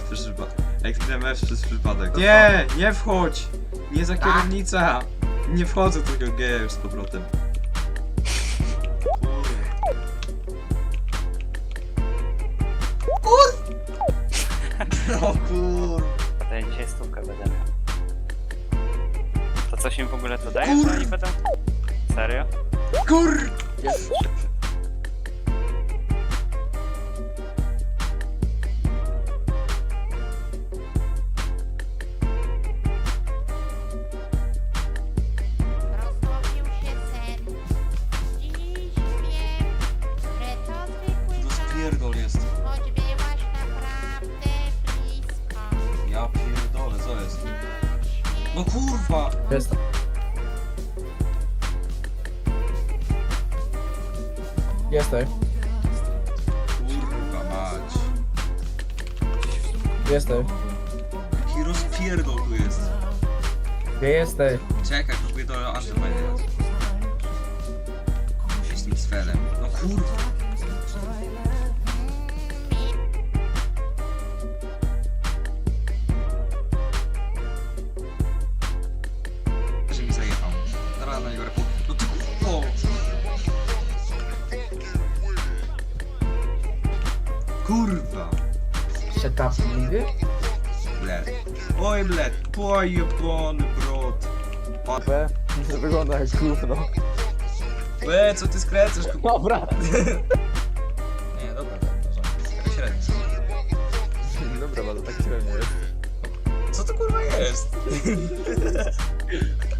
Przez przypadek. Jak kliknąłem F przez przypadek. Nie, nie wchodź! Nie za kierownica! Nie wchodzę tylko G już z powrotem. Kur... No kur... To ja dzisiaj stówkę będę miał. To coś im w ogóle to daje, Kur- że oni będą? Serio? Kur... No kurwa! Jest. Jesteś, Kurwa mać. jesteś. Jaki rozpierdol tu jest. Gdzie jesteś? Czekaj, próbuję do Antyfajera. Z tym Svenem. No kurwa. Kurwa! Przetapliwy? Bled. Oj bled, pojebany brod. B. Wygląda jak gówno. Łe, co ty skrecasz? ku- Dobra. Nie, dobra, dobra, taka średnia. Dobra, ale tak średnio jest. Co to kurwa jest?